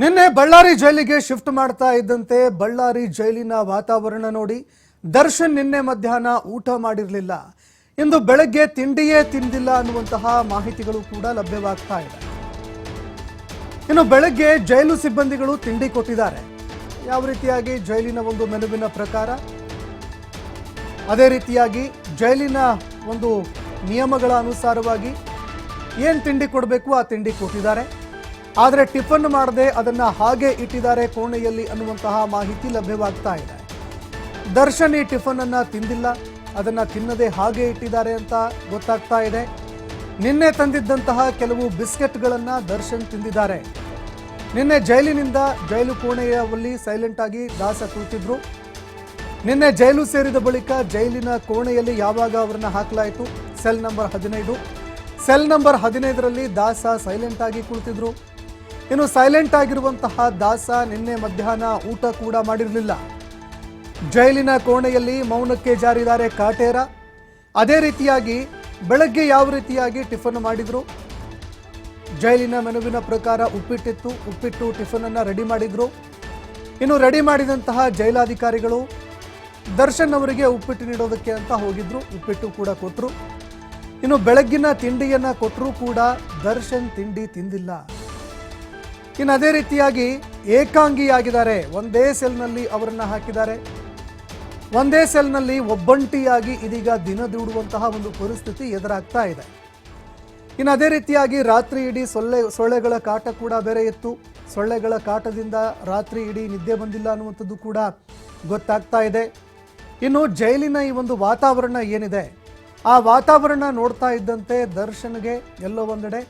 ನಿನ್ನೆ ಬಳ್ಳಾರಿ ಜೈಲಿಗೆ ಶಿಫ್ಟ್ ಮಾಡ್ತಾ ಇದ್ದಂತೆ ಬಳ್ಳಾರಿ ಜೈಲಿನ ವಾತಾವರಣ ನೋಡಿ ದರ್ಶನ್ ನಿನ್ನೆ ಮಧ್ಯಾಹ್ನ ಊಟ ಮಾಡಿರಲಿಲ್ಲ. ಇಂದು ಬೆಳಗ್ಗೆ ತಿಂಡಿಯೇ ತಿಂದಿಲ್ಲ ಅನ್ನುವಂತಹ ಮಾಹಿತಿಗಳು ಕೂಡ ಲಭ್ಯವಾಗ್ತಾ ಇದೆ. ಇನ್ನು ಬೆಳಗ್ಗೆ ಜೈಲು ಸಿಬ್ಬಂದಿಗಳು ತಿಂಡಿ ಕೊಟ್ಟಿದ್ದಾರೆ. ಯಾವ ರೀತಿಯಾಗಿ ಜೈಲಿನ ಒಂದು ಮೆನುವಿನ ಪ್ರಕಾರ? ಅದೇ ರೀತಿಯಾಗಿ ಜೈಲಿನ ಒಂದು ನಿಯಮಗಳ ಅನುಸಾರವಾಗಿ ಏನು ತಿಂಡಿ ಕೊಡಬೇಕು ಆ ತಿಂಡಿ ಕೊಟ್ಟಿದ್ದಾರೆ. ಆದರೆ ಟಿಫನ್ ಮಾಡದೆ ಅದನ್ನು ಹಾಗೆ ಇಟ್ಟಿದ್ದಾರೆ ಕೋಣೆಯಲ್ಲಿ ಅನ್ನುವಂತಹ ಮಾಹಿತಿ ಲಭ್ಯವಾಗ್ತಾ ಇದೆ. ದರ್ಶನ್ ಈ ಟಿಫನ್ ಅನ್ನು ತಿಂದಿಲ್ಲ, ಅದನ್ನ ತಿನ್ನದೆ ಹಾಗೆ ಇಟ್ಟಿದ್ದಾರೆ ಅಂತ ಗೊತ್ತಾಗ್ತಾ ಇದೆ. ನಿನ್ನೆ ತಂದಿದ್ದಂತಹ ಕೆಲವು ಬಿಸ್ಕೆಟ್ಗಳನ್ನು ದರ್ಶನ್ ತಿಂದಿದ್ದಾರೆ. ನಿನ್ನೆ ಜೈಲಿನಿಂದ ಜೈಲು ಕೋಣೆಯಲ್ಲಿ ಸೈಲೆಂಟ್ ಆಗಿ ದಾಸ ಕೂತಿದ್ರು. ನಿನ್ನೆ ಜೈಲು ಸೇರಿದ ಬಳಿಕ ಜೈಲಿನ ಕೋಣೆಯಲ್ಲಿ ಯಾವಾಗ ಅವರನ್ನ ಹಾಕಲಾಯಿತು? ಸೆಲ್ ನಂಬರ್ ಹದಿನೈದು. ಸೆಲ್ ನಂಬರ್ ಹದಿನೈದರಲ್ಲಿ ದಾಸ ಸೈಲೆಂಟ್ ಆಗಿ ಕುಳಿತಿದ್ರು. ಇನ್ನು ಸೈಲೆಂಟ್ ಆಗಿರುವಂತಹ ದಾಸ ನಿನ್ನೆ ಮಧ್ಯಾಹ್ನ ಊಟ ಕೂಡ ಮಾಡಿರಲಿಲ್ಲ. ಜೈಲಿನ ಕೋಣೆಯಲ್ಲಿ ಮೌನಕ್ಕೆ ಜಾರಿದ್ದಾರೆ ಕಾಟೇರ. ಅದೇ ರೀತಿಯಾಗಿ ಬೆಳಗ್ಗೆ ಯಾವ ರೀತಿಯಾಗಿ ಟಿಫನ್ ಮಾಡಿದ್ರು? ಜೈಲಿನ ಮೆನುವಿನ ಪ್ರಕಾರ ಉಪ್ಪಿಟ್ಟಿತ್ತು, ಉಪ್ಪಿಟ್ಟು ಟಿಫನ್ ಅನ್ನ ರೆಡಿ ಮಾಡಿದ್ರು. ಇನ್ನು ರೆಡಿ ಮಾಡಿದಂತಹ ಜೈಲಾಧಿಕಾರಿಗಳು ದರ್ಶನ್ ಅವರಿಗೆ ಉಪ್ಪಿಟ್ಟು ನೀಡೋದಕ್ಕೆ ಅಂತ ಹೋಗಿದ್ರು, ಉಪ್ಪಿಟ್ಟು ಕೂಡ ಕೊಟ್ಟರು ಇನ್ನು ಬೆಳಗ್ಗಿನ ತಿಂಡಿಯನ್ನ ಕೊಟ್ಟರೂ ಕೂಡ ದರ್ಶನ್ ತಿಂಡಿ ತಿಂದಿಲ್ಲ. ಇನ್ನು ಅದೇ ರೀತಿಯಾಗಿ ಏಕಾಂಗಿಯಾಗಿದ್ದಾರೆ. ಒಂದೇ ಸೆಲ್ನಲ್ಲಿ ಅವರನ್ನು ಹಾಕಿದ್ದಾರೆ. ಒಂದೇ ಸೆಲ್ನಲ್ಲಿ ಒಬ್ಬಂಟಿಯಾಗಿ ಇದೀಗ ದಿನ ದೂಡುವಂತಹ ಒಂದು ಪರಿಸ್ಥಿತಿ ಎದುರಾಗ್ತಾ ಇದೆ. ಇನ್ನು ಅದೇ ರೀತಿಯಾಗಿ ರಾತ್ರಿ ಇಡೀ ಸೊಳ್ಳೆ, ಸೊಳ್ಳೆಗಳ ಕಾಟ ಕೂಡ ಬೇರೆ ಇತ್ತು. ಸೊಳ್ಳೆಗಳ ಕಾಟದಿಂದ ರಾತ್ರಿ ಇಡೀ ನಿದ್ದೆ ಬಂದಿಲ್ಲ ಅನ್ನುವಂಥದ್ದು ಕೂಡ ಗೊತ್ತಾಗ್ತಾ ಇದೆ. ಇನ್ನು ಜೈಲಿನ ಈ ಒಂದು ವಾತಾವರಣ ಏನಿದೆ? ಆ ವಾತಾವರಣ ನೋಡ್ತಾ ಇದ್ದಂತೆ ದರ್ಶನ್ಗೆ ಎಲ್ಲೋ ಒಂದೆಡೆ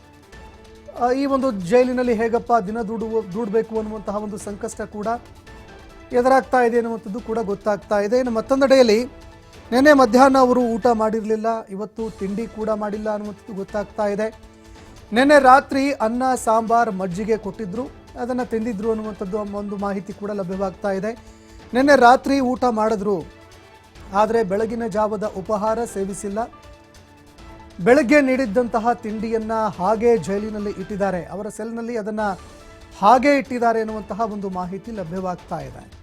ಈ ಒಂದು ಜೈಲಿನಲ್ಲಿ ಹೇಗಪ್ಪ ದಿನ ದುಡು ದುಡಬೇಕು ಅನ್ನುವಂತಹ ಒಂದು ಸಂಕಷ್ಟ ಕೂಡ ಎದುರಾಗ್ತಾ ಇದೆ ಅನ್ನುವಂಥದ್ದು ಕೂಡ ಗೊತ್ತಾಗ್ತಾ ಇದೆ. ಇನ್ನು ಮತ್ತೊಂದೆಡೆಯಲ್ಲಿ ನಿನ್ನೆ ಮಧ್ಯಾಹ್ನ ಅವರು ಊಟ ಮಾಡಿರಲಿಲ್ಲ, ಇವತ್ತು ತಿಂಡಿ ಕೂಡ ಮಾಡಿಲ್ಲ ಅನ್ನುವಂಥದ್ದು ಗೊತ್ತಾಗ್ತಾ ಇದೆ. ನಿನ್ನೆ ರಾತ್ರಿ ಅನ್ನ, ಸಾಂಬಾರ್ ಮಜ್ಜಿಗೆ ಕೊಟ್ಟಿದ್ರು, ಅದನ್ನು ತಿಂದಿದ್ರು ಅನ್ನುವಂಥದ್ದು ಒಂದು ಮಾಹಿತಿ ಕೂಡ ಲಭ್ಯವಾಗ್ತಾ ಇದೆ. ನಿನ್ನೆ ರಾತ್ರಿ ಊಟ ಮಾಡಿದ್ರು, ಆದರೆ ಬೆಳಗಿನ ಜಾವದ ಉಪಹಾರ ಸೇವಿಸಿಲ್ಲ. ಬೆಳಗ್ಗೆ ನೀಡಿದ್ದಂತಹ ತಿಂಡಿಯನ್ನ ಹಾಗೆ ಜೈಲಿನಲ್ಲಿ ಇಟ್ಟಿದ್ದಾರೆ. ಅವರ ಸೆಲ್ನಲ್ಲಿ ಅದನ್ನ ಹಾಗೆ ಇಟ್ಟಿದ್ದಾರೆ ಎನ್ನುವಂತಹ ಒಂದು ಮಾಹಿತಿ ಲಭ್ಯವಾಗ್ತಾ ಇದೆ.